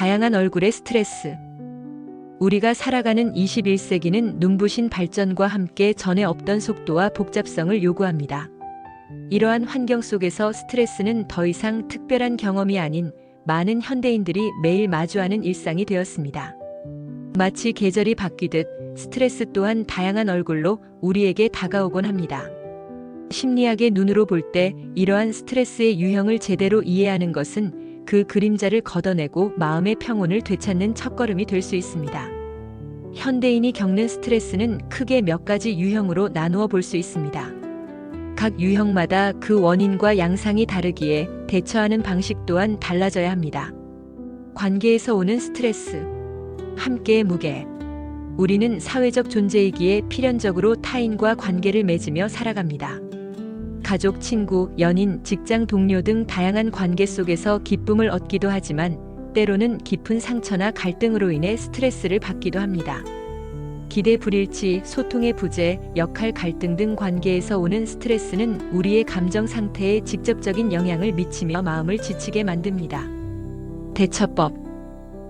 다양한 얼굴의 스트레스. 우리가 살아가는 21세기는 눈부신 발전과 함께 전에 없던 속도와 복잡성을 요구합니다. 이러한 환경 속에서 스트레스는 더 이상 특별한 경험이 아닌 많은 현대인들이 매일 마주하는 일상이 되었습니다. 마치 계절이 바뀌듯 스트레스 또한 다양한 얼굴로 우리에게 다가오곤 합니다. 심리학의 눈으로 볼 때 이러한 스트레스의 유형을 제대로 이해하는 것은 그 그림자를 걷어내고 마음의 평온을 되찾는 첫걸음이 될 수 있습니다. 현대인이 겪는 스트레스는 크게 몇 가지 유형으로 나누어 볼 수 있습니다. 각 유형마다 그 원인과 양상이 다르기에 대처하는 방식 또한 달라져야 합니다. 관계에서 오는 스트레스, 함께의 무게. 우리는 사회적 존재이기에 필연적으로 타인과 관계를 맺으며 살아갑니다. 가족, 친구, 연인, 직장 동료 등 다양한 관계 속에서 기쁨을 얻기도 하지만 때로는 깊은 상처나 갈등으로 인해 스트레스를 받기도 합니다. 기대 불일치, 소통의 부재, 역할 갈등 등 관계에서 오는 스트레스는 우리의 감정 상태에 직접적인 영향을 미치며 마음을 지치게 만듭니다. 대처법.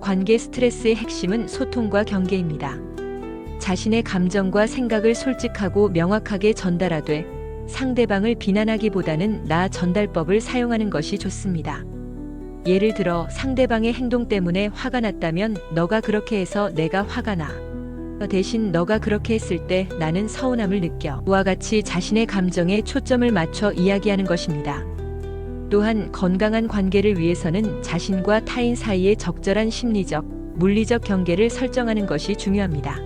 관계 스트레스의 핵심은 소통과 경계입니다. 자신의 감정과 생각을 솔직하고 명확하게 전달하되 상대방을 비난하기보다는 나 전달법을 사용하는 것이 좋습니다. 예를 들어 상대방의 행동 때문에 화가 났다면 너가 그렇게 해서 내가 화가 나. 대신 너가 그렇게 했을 때 나는 서운함을 느껴. 와 같이 자신의 감정에 초점을 맞춰 이야기하는 것입니다. 또한 건강한 관계를 위해서는 자신과 타인 사이의 적절한 심리적, 물리적 경계를 설정하는 것이 중요합니다.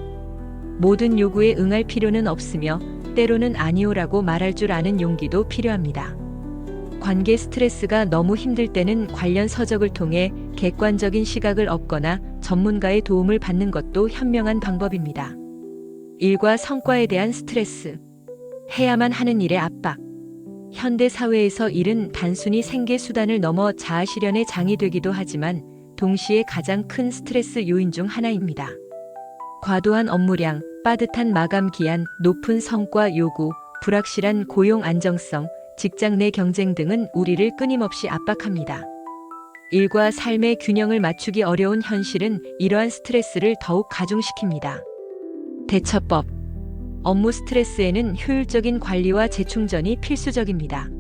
모든 요구에 응할 필요는 없으며 때로는 아니오라고 말할 줄 아는 용기도 필요합니다. 관계 스트레스가 너무 힘들 때는 관련 서적을 통해 객관적인 시각을 얻거나 전문가의 도움을 받는 것도 현명한 방법입니다. 일과 성과에 대한 스트레스. 해야만 하는 일의 압박. 현대 사회에서 일은 단순히 생계 수단을 넘어 자아 실현의 장이 되기도 하지만 동시에 가장 큰 스트레스 요인 중 하나입니다. 과도한 업무량, 빠듯한 마감 기한, 높은 성과 요구, 불확실한 고용 안정성, 직장 내 경쟁 등은 우리를 끊임없이 압박합니다. 일과 삶의 균형을 맞추기 어려운 현실은 이러한 스트레스를 더욱 가중시킵니다. 대처법. 업무 스트레스에는 효율적인 관리와 재충전이 필수적입니다.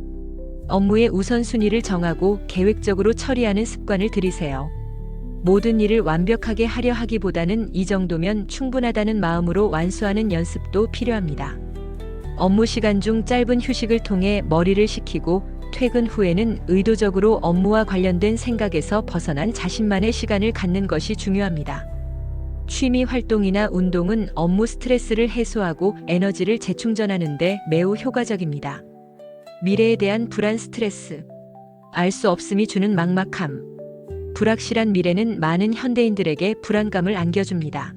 업무의 우선순위를 정하고 계획적으로 처리하는 습관을 들이세요. 모든 일을 완벽하게 하려 하기보다는 이 정도면 충분하다는 마음으로 완수하는 연습도 필요합니다. 업무 시간 중 짧은 휴식을 통해 머리를 식히고 퇴근 후에는 의도적으로 업무와 관련된 생각에서 벗어난 자신만의 시간을 갖는 것이 중요합니다. 취미 활동이나 운동은 업무 스트레스를 해소하고 에너지를 재충전하는데 매우 효과적입니다. 미래에 대한 불안 스트레스. 알 수 없음이 주는 막막함. 불확실한 미래는 많은 현대인들에게 불안감을 안겨줍니다.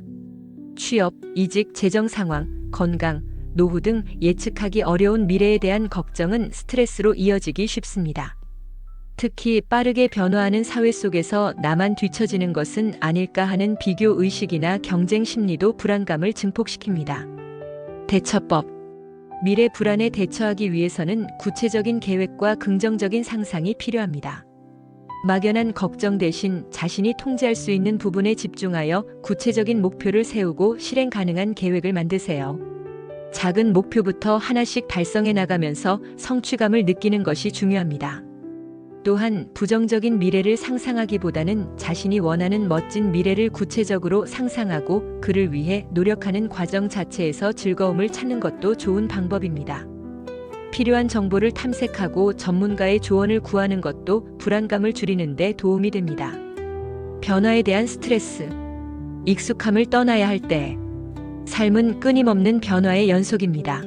취업, 이직, 재정 상황, 건강, 노후 등 예측하기 어려운 미래에 대한 걱정은 스트레스로 이어지기 쉽습니다. 특히 빠르게 변화하는 사회 속에서 나만 뒤처지는 것은 아닐까 하는 비교 의식이나 경쟁 심리도 불안감을 증폭시킵니다. 대처법. 미래 불안에 대처하기 위해서는 구체적인 계획과 긍정적인 상상이 필요합니다. 막연한 걱정 대신 자신이 통제할 수 있는 부분에 집중하여 구체적인 목표를 세우고 실행 가능한 계획을 만드세요. 작은 목표부터 하나씩 달성해 나가면서 성취감을 느끼는 것이 중요합니다. 또한 부정적인 미래를 상상하기보다는 자신이 원하는 멋진 미래를 구체적으로 상상하고 그를 위해 노력하는 과정 자체에서 즐거움을 찾는 것도 좋은 방법입니다. 필요한 정보를 탐색하고 전문가의 조언을 구하는 것도 불안감을 줄이는 데 도움이 됩니다. 변화에 대한 스트레스. 익숙함을 떠나야 할 때. 삶은 끊임없는 변화의 연속입니다.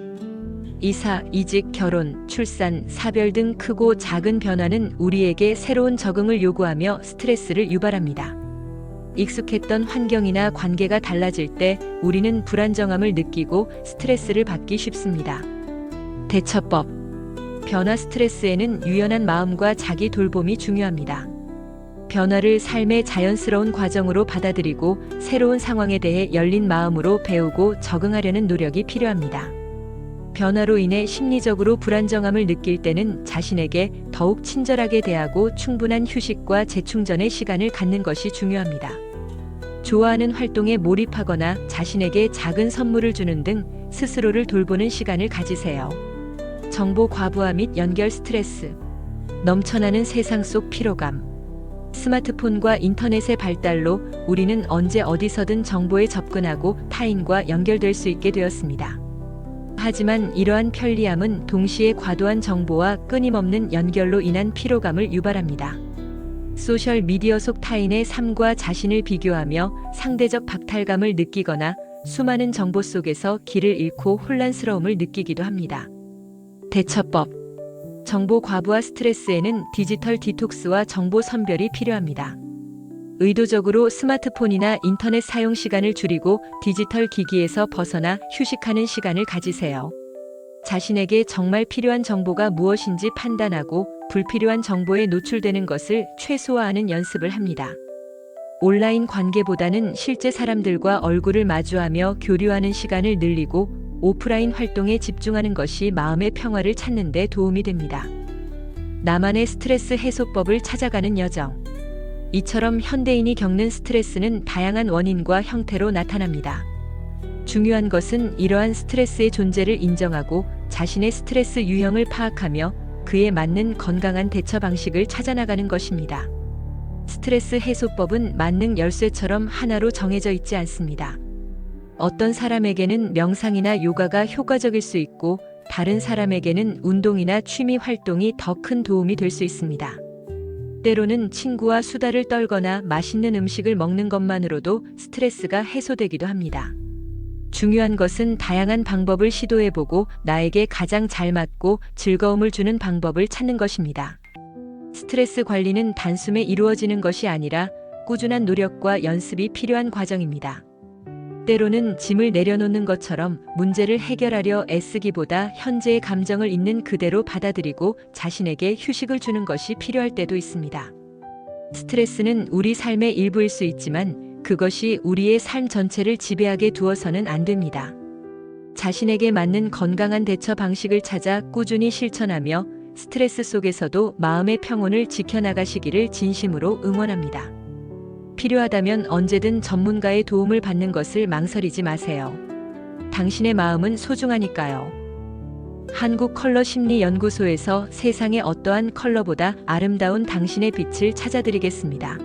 이사, 이직, 결혼, 출산, 사별 등 크고 작은 변화는 우리에게 새로운 적응을 요구하며 스트레스를 유발합니다. 익숙했던 환경이나 관계가 달라질 때 우리는 불안정함을 느끼고 스트레스를 받기 쉽습니다. 대처법. 변화 스트레스에는 유연한 마음과 자기 돌봄이 중요합니다. 변화를 삶의 자연스러운 과정으로 받아들이고 새로운 상황에 대해 열린 마음으로 배우고 적응하려는 노력이 필요합니다. 변화로 인해 심리적으로 불안정함을 느낄 때는 자신에게 더욱 친절하게 대하고 충분한 휴식과 재충전의 시간을 갖는 것이 중요합니다. 좋아하는 활동에 몰입하거나 자신에게 작은 선물을 주는 등 스스로를 돌보는 시간을 가지세요. 정보 과부하 및 연결 스트레스, 넘쳐나는 세상 속 피로감. 스마트폰과 인터넷의 발달로 우리는 언제 어디서든 정보에 접근하고 타인과 연결될 수 있게 되었습니다. 하지만 이러한 편리함은 동시에 과도한 정보와 끊임없는 연결로 인한 피로감을 유발합니다. 소셜 미디어 속 타인의 삶과 자신을 비교하며 상대적 박탈감을 느끼거나 수많은 정보 속에서 길을 잃고 혼란스러움을 느끼기도 합니다. 대처법 정보 과부하 스트레스에는 디지털 디톡스와 정보 선별이 필요합니다. 의도적으로 스마트폰이나 인터넷 사용 시간을 줄이고 디지털 기기에서 벗어나 휴식하는 시간을 가지세요. 자신에게 정말 필요한 정보가 무엇인지 판단하고 불필요한 정보에 노출되는 것을 최소화하는 연습을 합니다. 온라인 관계보다는 실제 사람들과 얼굴을 마주하며 교류하는 시간을 늘리고 오프라인 활동에 집중하는 것이 마음의 평화를 찾는 데 도움이 됩니다. 나만의 스트레스 해소법을 찾아가는 여정. 이처럼 현대인이 겪는 스트레스는 다양한 원인과 형태로 나타납니다. 중요한 것은 이러한 스트레스의 존재를 인정하고 자신의 스트레스 유형을 파악하며 그에 맞는 건강한 대처 방식을 찾아나가는 것입니다. 스트레스 해소법은 만능 열쇠처럼 하나로 정해져 있지 않습니다. 어떤 사람에게는 명상이나 요가가 효과적일 수 있고 다른 사람에게는 운동이나 취미 활동이 더 큰 도움이 될 수 있습니다. 때로는 친구와 수다를 떨거나 맛있는 음식을 먹는 것만으로도 스트레스가 해소되기도 합니다. 중요한 것은 다양한 방법을 시도해보고 나에게 가장 잘 맞고 즐거움을 주는 방법을 찾는 것입니다. 스트레스 관리는 단숨에 이루어지는 것이 아니라 꾸준한 노력과 연습이 필요한 과정입니다. 때로는 짐을 내려놓는 것처럼 문제를 해결하려 애쓰기보다 현재의 감정을 있는 그대로 받아들이고 자신에게 휴식을 주는 것이 필요할 때도 있습니다. 스트레스는 우리 삶의 일부일 수 있지만 그것이 우리의 삶 전체를 지배하게 두어서는 안 됩니다. 자신에게 맞는 건강한 대처 방식을 찾아 꾸준히 실천하며 스트레스 속에서도 마음의 평온을 지켜나가시기를 진심으로 응원합니다. 필요하다면 언제든 전문가의 도움을 받는 것을 망설이지 마세요. 당신의 마음은 소중하니까요. 한국 컬러 심리 연구소에서 세상의 어떠한 컬러보다 아름다운 당신의 빛을 찾아드리겠습니다.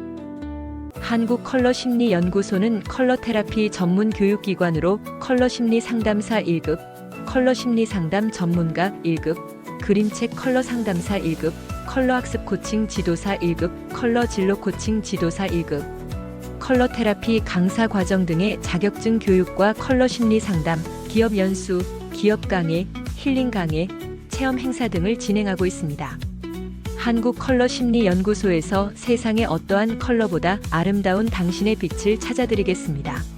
한국 컬러 심리 연구소는 컬러 테라피 전문 교육 기관으로 컬러 심리 상담사 1급, 컬러 심리 상담 전문가 1급, 그림책 컬러 상담사 1급, 컬러 학습 코칭 지도사 1급, 컬러 진로 코칭 지도사 1급, 컬러 테라피 강사 과정 등의 자격증 교육과 컬러 심리 상담, 기업 연수, 기업 강의, 힐링 강의, 체험 행사 등을 진행하고 있습니다. 한국 컬러 심리 연구소에서 세상의 어떠한 컬러보다 아름다운 당신의 빛을 찾아드리겠습니다.